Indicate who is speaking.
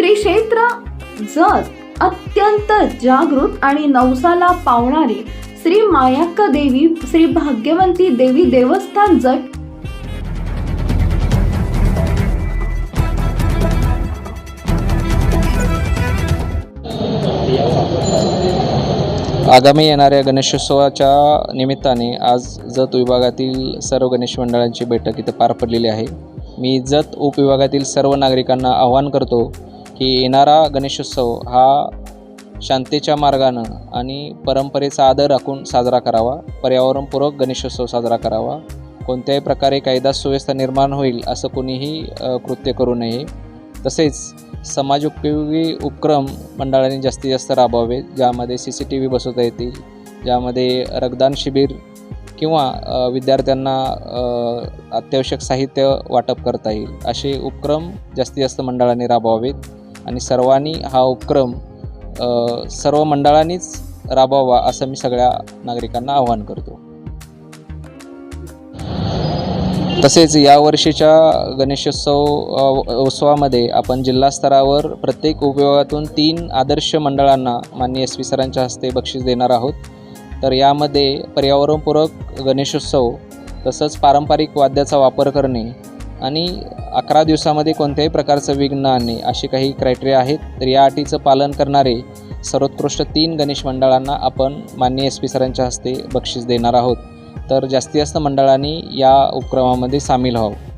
Speaker 1: श्री क्षेत्र जत अत्यंत जागृत आणि नवसाला पावणारी श्री मायाक्का देवी श्री भाग्यवंती देवी देवस्थान जट
Speaker 2: आगामी येणाऱ्या गणेशोत्सवाच्या निमित्ताने आज जत विभागातील सर्व गणेश मंडळांची बैठक इथं पार पडलेली आहे. मी जत उपविभागातील सर्व नागरिकांना आवाहन करतो की येणारा गणेशोत्सव हा शांतीच्या मार्गानं आणि परंपरेचा आदर राखून साजरा करावा पर्यावरणपूरक गणेशोत्सव साजरा करावा कोणत्याही प्रकारे कायदा सुव्यवस्था निर्माण होईल असं कोणीही कृत्य करू नये. तसेच समाजोपयोगी उपक्रम मंडळाने जास्तीत जास्त राबवावे ज्यामध्ये सी सी टी व्ही बसवता येतील ज्यामध्ये रक्तदान शिबिर किंवा विद्यार्थ्यांना अत्यावश्यक साहित्य वाटप करता येईल. असे उपक्रम जास्तीत जास्त मंडळाने राबवावेत. आणि सर्वांनी हा उपक्रम सर्व मंडळांनीच राबवावा असं मी सगळ्या नागरिकांना आवाहन करतो. तसेच या वर्षीच्या गणेशोत्सव उत्सवामध्ये आपण जिल्हा स्तरावर प्रत्येक उपयोगातून तीन आदर्श मंडळांना माननीय एस पी सरांच्या हस्ते बक्षीस देणार आहोत. तर यामध्ये पर्यावरणपूरक गणेशोत्सव तसंच पारंपरिक वाद्याचा वापर करणे आणि अकरा दिवसामध्ये कोणत्याही प्रकारचं विघ्न आणणे असे काही क्रायटेरिया आहेत. तर या अटीचं पालन करणारे सर्वोत्कृष्ट तीन गणेश मंडळांना आपण माननीय एस पी सरांच्या हस्ते बक्षीस देणार आहोत. तर जास्तीत जास्त मंडळांनी या उपक्रमामध्ये सामील व्हावं.